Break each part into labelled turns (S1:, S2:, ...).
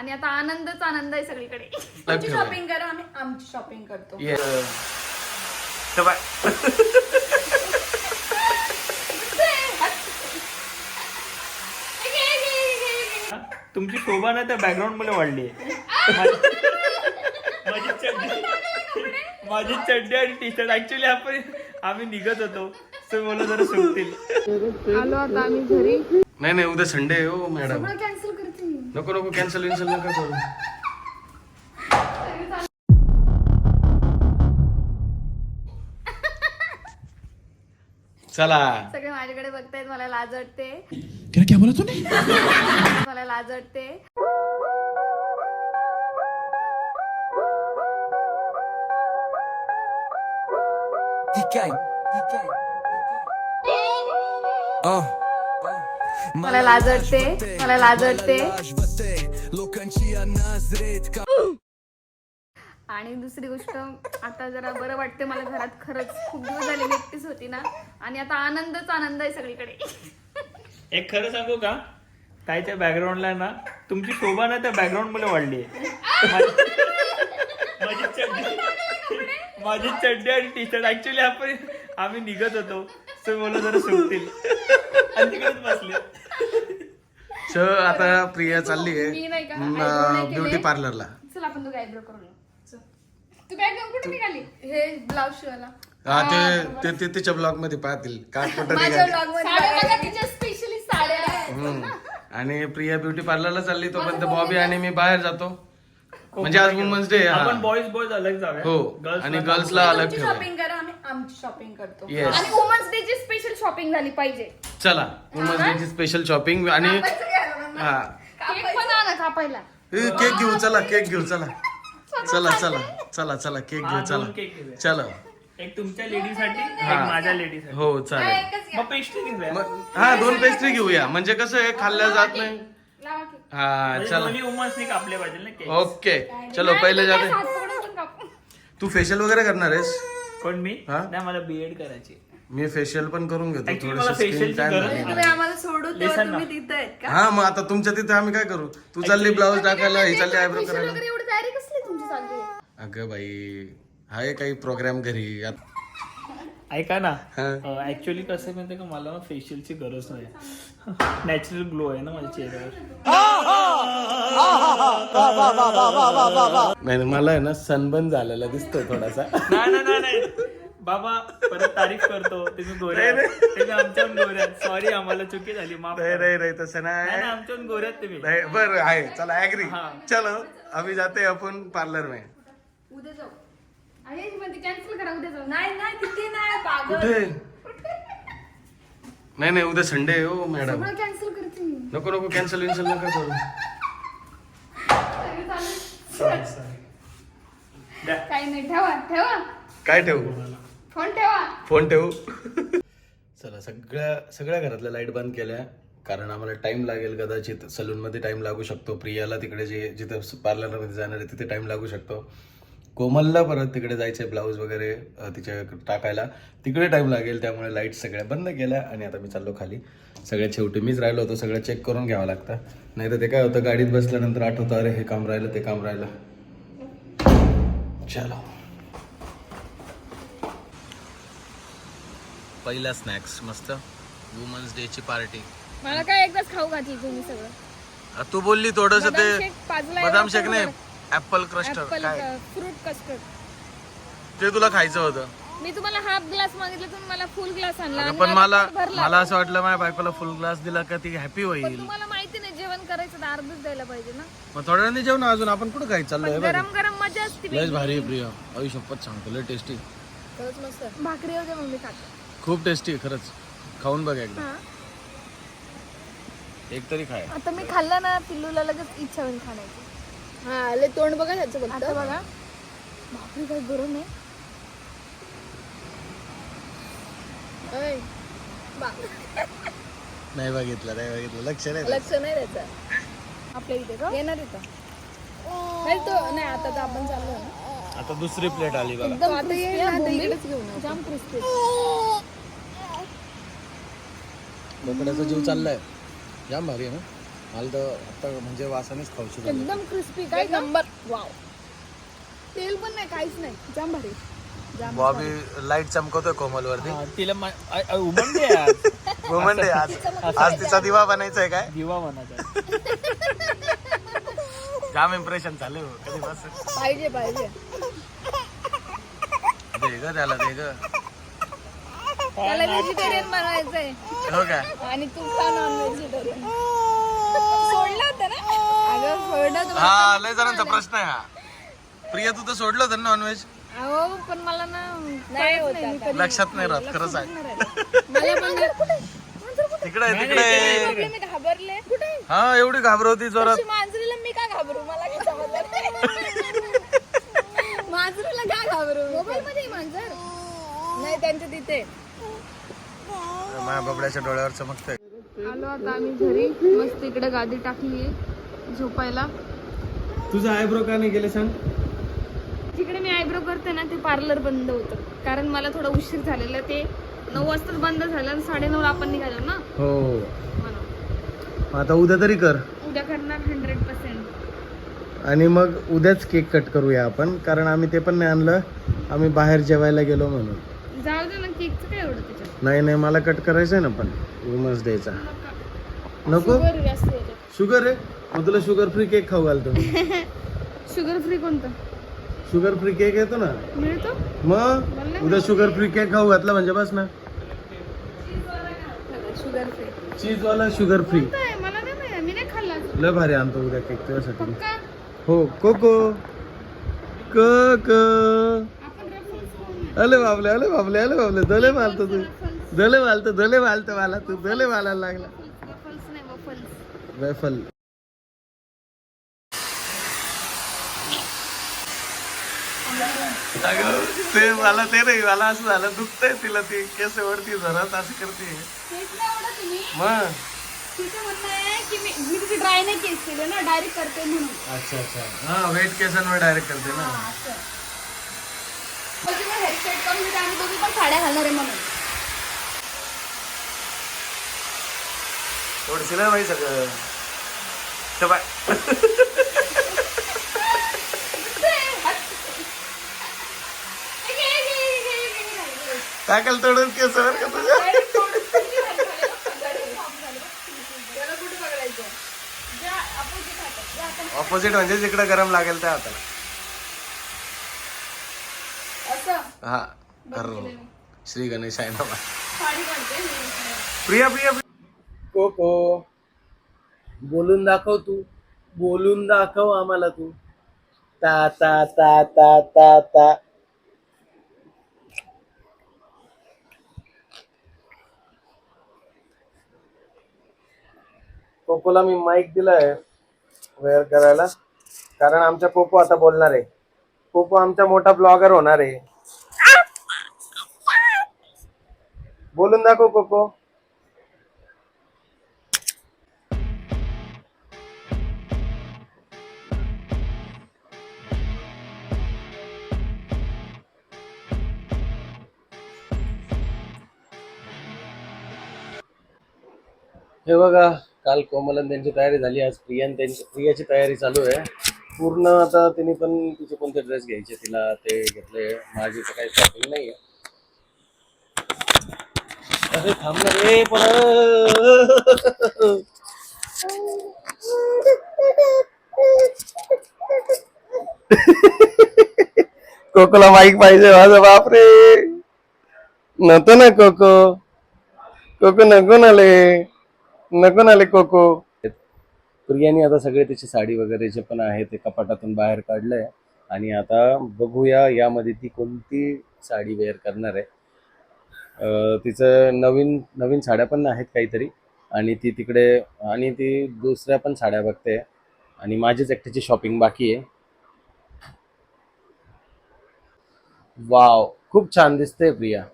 S1: आणि आता आनंदच आनंद आहे सगळीकडे.
S2: आमची
S3: शॉपिंग करा आम्ही आमची शॉपिंग करतो.
S2: तर बाय
S4: तुमची शोभा ना त्या बॅकग्राऊंडमध्ये वाढली माझी चड्डी माझी चड्डी आणि टी शर्ट ऍक्च्युली आपण आम्ही निघत होतो. मला जरा सुटतील.
S1: आलो आता आम्ही घरी.
S2: नाही नाही उद्या संडे आहे हो मॅडम
S1: कॅन्सल.
S2: नको नको कॅन्सल विन्सल नका करू. चला.
S1: सगळे माझ्याकडे बघतायत मला लाज वाटते.
S5: क्या बोला तूने?
S1: मला लाज वाटते. मला लाज वाटते मला लाज वाटते आणि दुसरी गोष्ट आता जरा बरं वाटते मला घरात खरंच खूप दिवस झाले एकटीच होती ना आणि आता आनंदच आनंद आहे सगळीकडे.
S4: एक खरं सांगू का? ताईच्या बॅकग्राऊंडला ना तुमची शोभा ना त्या बॅकग्राऊंडमध्ये वाढली माझी चड्डी माझी चड्डी आणि टी शर्ट ऍक्च्युली आपण आम्ही निघत होतो. तर मला जरा सुटतील आणि तिकडेच बसले
S2: च आता प्रिया चालली
S1: मी नाही का?
S2: आहे
S1: eyebrow नाही केले.
S2: ब्युटी पार्लरला
S1: चल आपण दोघं आयब्रो करून येऊ. चल. तू बॅग घेऊन कुठे निघाली
S3: हे शिवायला
S2: हा ते ते- ते तिच्या ब्लॉगमध्ये पाहतील काय कुठं
S3: माझ्या
S2: निघाली
S3: ब्लॉगमध्ये
S1: साड्या बघा तिच्या स्पेशली साड्या आहेत.
S2: हम्म. आणि प्रिया ब्युटी पार्लरला चालली तोपर्यंत बॉबी आणि मी बाहेर जातो म्हणजे आज वुमन्स डे
S4: आपण बॉईज बॉईज अलग जाऊया.
S2: हो आणि
S4: ला-
S2: गर्ल्सला अलग ठेवूया.
S3: शॉपिंग करा आम्ही आमची शॉपिंग करतो.
S2: येस
S1: आणि वुमन्स डे ची स्पेशल शॉपिंग झाली पाहिजे.
S2: चला वुमन्स डे ची स्पेशल शॉपिंग आणि हा.
S1: केक पण आणा कापायला.
S2: ए, केक घेऊ चला केक घेऊ चला. चला चला चला चला केक
S4: हा,
S2: घेऊ चला.
S4: घेऊया.
S2: चला.
S4: एक तुमच्या लेडीसाठी एक
S2: हा.
S4: माझ्या लेडीसाठी
S2: हो चालेल.
S4: मग पेस्ट्री घेऊया.
S2: मग हा दोन पेस्ट्री घेऊया. म्हणजे कसं आहे खाल्ल्या जात नाही. हा
S4: म्हणजे
S2: चला.
S4: दोन्ही वुमन्सनी कापले पाहिजे ना केक
S2: ओके चलो पहिले जाते. तू फेशियल वगैरे करणार आहेस?
S4: पण मी?
S2: हा?
S4: नाही मला बीएड करायची
S2: मी फेशियल पण करून घेतो.
S4: Actually मला
S2: थोडस
S4: facial ची
S2: टाइम
S4: गरज
S2: लागेल.
S3: तुम्ही आम्हाला सोडू तेव्हा
S4: Listen ना.
S3: तुम्ही तिथं आहेत का?
S2: हा मग आता तुमच्या तिथे आम्ही काय करू? तू चालली ब्लाऊज टाकायला ही चालली आयब्रो करायला
S1: वगैरे एवढी तयारी कसली तुमची चालली? आहे?
S2: अगं बाई आहे काही प्रोग्राम घरी. आत-
S4: ऐका ना.
S2: हा.
S4: ऍक्च्युली कसं आहे माहितीये का? मला ना फेशियलची गरज नाही. नॅचरल ग्लो आहे ना माझ्या चेहऱ्यावर.
S2: नाही मला आहे ना सनबर्न झालेला दिसतोय थोडासा.
S4: नाही नाही बाबा परत तारीफ करतो. तुम्ही गोऱ्या. आमच्याहून गोऱ्यात सॉरी आम्हाला चुकी झाली. माफ.
S2: नाही नाही तसं
S4: नाही. आमच्याहून गोऱ्यात तुम्ही.
S2: नाही बरं आहे. चला ऍग्री. चलो अभी जाते अपन पार्लर में
S1: उद्या जाऊ. आहे म्हणते कॅन्सल करा उद्या जाऊ.
S3: नाही नाही तिथे नाही पागल.
S2: कुठे? नाही नाही उद्या संडे आहे हो मॅडम.
S1: सगळं कॅन्सल करते मी.
S2: नको नको कॅन्सल विन्सल नका करू.
S1: सगळं चालेल.
S4: द्या.
S1: काही नाही ठेवा ठेवा.
S2: काय ठेवू?
S1: फोन ठेवा.
S2: फोन ठेवू? चला सगळ्या सगळ्या घरातल्या लाइट बंद केल्या. कारण आम्हाला टाइम लागेल कदाचित. सलून मध्ये टाइम लागू शकतो. प्रियाला तिकडे जे जिथं पार्लरमध्ये जाणार आहे तिथे टाइम लागू शकतो. कोमलला परत तिकडे जायचंय ब्लाऊज वगैरे तिच्या टाकायला. तिकडे टाइम लागेल त्यामुळे लाइट सगळ्या बंद केल्या आणि आता मी चाललो खाली. सगळ्यात शेवटी मीच राहिलो होतो सगळं चेक करून घ्यावं लागतं. नाही तर ते काय होतं गाडीत बसल्यानंतर आठवतं अरे हे काम राहिलं ते काम राहिलं. चलो. पहिला स्नॅक्स मस्त. वुमन्स डेची पार्टी
S1: मला काय एकदाच खाऊ घातली तुम्ही सगळं.
S2: तू बोलली थोडस ते बदाम शेक नाही. ऍपल क्रस्टर काय?
S1: फ्रूट कस्टर्ड
S2: ते तुला खायचं होतं.
S1: मी तुम्हाला हाफ ग्लास मागितलं तुम्ही मला फुल ग्लास आणला. आणि
S2: पण
S1: माझा
S2: मला
S1: पोट भरला.
S2: मला असं वाटलं माझ्या बायकोला फुल ग्लास दिला का ती हॅपी
S1: पण
S2: होईल.
S1: तुम्हाला माहिती नाही जेवण करायचं तर अर्धच द्यायला पाहिजे ना.
S2: मग थोड्या वेळाने जेवण अजून आपण कुठं खायचं? चाललोय
S1: गरम गरम मजा असते
S2: लयच भारी आहे प्रिया. आयुष्यपत सांगतो लय टेस्टी.
S1: भाकरी वगैरे मम्मी खाते.
S2: खूप टेस्टी आहे खरंच. खाऊन बघ एकदा.
S1: हा.
S2: एक तरी खाय.
S1: आता मी खाल्लं ना पिल्लूला लगेच इच्छा होईल खाण्याची.
S3: हा लय तोंड बघा त्याचं
S1: आता
S3: फक्त
S1: बघा. भाकरी काय गरम आहे.
S2: नाही बघितलं नाही बघितलं. लक्ष नाही.
S3: लक्ष नाही
S1: आपल्या इथे का?
S3: येणार इथं. नाही तो नाही आता तर आपण चाललो ना.
S2: आता दुसरी प्लेट आली बघा.
S1: एकदम
S3: आता
S1: crispy
S3: येईल
S1: आहे
S3: ना, आता
S1: बोंबील.
S3: इकडेच घेऊन.
S1: जाम क्रिस्पी
S2: बोकड्याचा जीव चाललाय. जाम भारी आहे ना? मला तर आता म्हणजे वासानेच खाऊशी
S3: एकदम क्रिस्पी काय नंबर वाव तेल पण नाही काहीच नाही. जाम भारी. जाम
S2: बॉबी लाइट चमकवतोय कोमल वरती
S4: हा, तिला मा- आ- आ- उमंडे आहे आज.
S2: वुमन डे आज. आज तिचा दिवा बनायचा आहे काय?
S4: दिवा म्हणायचा
S2: जाम इम्प्रेशन झाले हो कधी बस
S3: पाहिजे पाहिजे.
S2: दे ग त्याला दे ग.
S3: त्याला व्हेजिटेरियन बनवायचंय
S2: हो काय
S3: आणि तू खा नॉन व्हेजिटेरियन सोडलं होतं ना? अगं सोडलं होतं.
S2: हा लय जणांचा प्रश्न आहे हा. प्रिया तू तर सोडलं होतं नॉनव्हेज
S1: अहो पण मला ना
S3: नाही होत आता.
S2: लक्षात नाही राहत खरं सांग
S3: मला पण नाही.
S2: तिकडे आहे, तिकडे आहे.
S3: मी घाबरले. कुठे?
S2: हा एवढी घाबरवती जोरात.
S3: मांजरीला मी का घाबरू? मला काय समजलं नाही. मांजरीला का घाबरू? मोबाईल मध्ये मांजर? नाही त्यांच्या तिथे.
S2: माझ्या बबड्याच्या डोळ्यावर चमकतंय.
S1: आलो आता आम्ही घरी. मस्त इकडे गादी टाकली झोपायला.
S2: तुझं आयब्रो का नाही गेले सांग?
S1: जिकडे मी आयब्रो करते ना ते पार्लर बंद होतं. कारण मला थोडा उशीर झालेला ते. नऊ वाजताच बंद झालं आणि साडेनऊला आपण निघालो ना.
S2: हो.
S1: म्हणून.
S2: आता उद्या तरी कर.
S1: उद्या करणार हंड्रेड पर्सेंट
S2: आणि मग उद्याच केक कट करूया आपण कारण आम्ही ते पण नाही आणलं. आम्ही बाहेर जेवायला गेलो म्हणून.
S1: जाऊ दे ना केकचं काय एवढं त्याच्यात?
S2: नाही नाही मला कट करायचं आहे ना पण वुमन्स डेचा नको?
S3: जास्त.
S2: शुगर आहे? मग तुला शुगर फ्री केक खाऊ घालतो.
S1: शुगर फ्री कोणतं?
S2: शुगर फ्री केक येतो ना?
S1: मिळतो?
S2: मग? उद्या शुगर फ्री केक खाऊ घातला म्हणजे बस ना.
S1: शुगर फ्री
S2: चीज वाला शुगर फ्री
S1: काय मला नाही माहिती, मी नाही खाल्ला अजून.
S2: लय भारी आणतो उद्या केक तुझ्यासाठी
S1: पक्का?
S2: हो कोको क क. अले बाबले अले बाबले अले बाबले दले मारतो तू. दले मारतो दले मारतो मला तू. दले मारायला लागला. वेफल ते मला ते नाही मला असं झालं दुखतंय तिला ती. केस वरती जरात असं करते. मग?
S1: ड्राय नाही केस केले ना डायरेक्ट करते म्हणून.
S2: अच्छा अच्छा. हा वेट केसांवर डायरेक्ट करते ना.
S1: हेअरस्टाईल करून देते आम्ही दोघी पण साड्या घालणार आहे म्हणून.
S2: थोडीशी माहिती सगळं. ते बाय. टाकल तोडून केसावर का तुझ्या ऑपोजिट म्हणजे जिकडे गरम लागेल त्या हाताला. हा श्री गणेश आहे ना प्रिया प्रिया कोको बोलून दाखव तू. बोलून दाखव आम्हाला तू. ता ता ता ता ता ता. कोकोला मी माईक दिलाय वेअर करायला. कारण आमच्या कोको आता बोलणार आहे. कोको आमचा मोठा ब्लॉगर होणार आहे. बोलून दाखव कोको. हे बघा काल कोमलन त्यांची तयारी झाली आज प्रियान त्यांची प्रियाची तयारी चालू आहे. पूर्ण आता तिने पण तिचे कोणते ड्रेस घ्यायचे तिला ते घेतले. माझी तर काही शॉपिंग नाही आहे अरे रे पण कोकोला माईक पाहिजे माझा बापरे. नको ना कोको. कोको नको ना ले. नको ना ले कोको. प्रियाने आता सगळे तिची साडी वगैरे जे पण आहे ते कपाटातून बाहेर काढलंय. आणि आता बघूया यामध्ये ती कोणती साडी वेअर करणार आहे. तिचं नवीन नवीन साड्या पण आहेत काहीतरी. आणि ती तिकडे आणि ती दुसऱ्या पण साड्या बघते. आणि माझीच एकट्याची शॉपिंग बाकी आहे. वाव खूप छान दिसते प्रिया.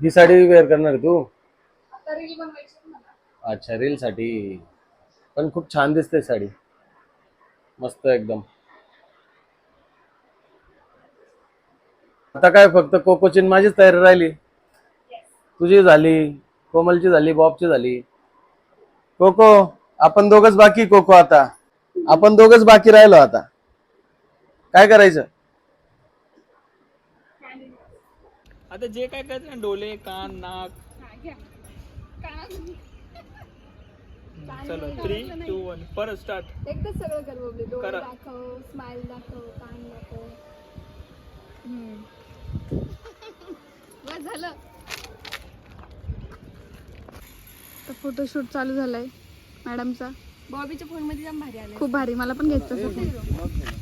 S2: ही साडी वेअर करणार तू? अच्छा रील साठी. पण खूप छान दिसते साडी. मस्त एकदम. आता काय फक्त कोकोची न माझीच तयारी राहिली. तुझी झाली कोमलची झाली बॉबची झाली. कोको आपण दोघच बाकी कोको आता. आपण दोघच बाकी राहिलो आता. काय करायचं?
S4: आता जे काय करायचं डोले कान नाक. चलो थ्री टू वन परत स्टार्ट
S3: एकदाच सगळं कर बबली डोळे
S4: करा.
S3: दाखव स्माइल दाखव कान दाखव.
S1: बस झालं. तर फोटोशूट चालू झालाय मॅडमचा
S3: बॉबीच्या फोनमध्ये जाम भारी आले
S1: खूप भारी मला पण घ्यायचं असं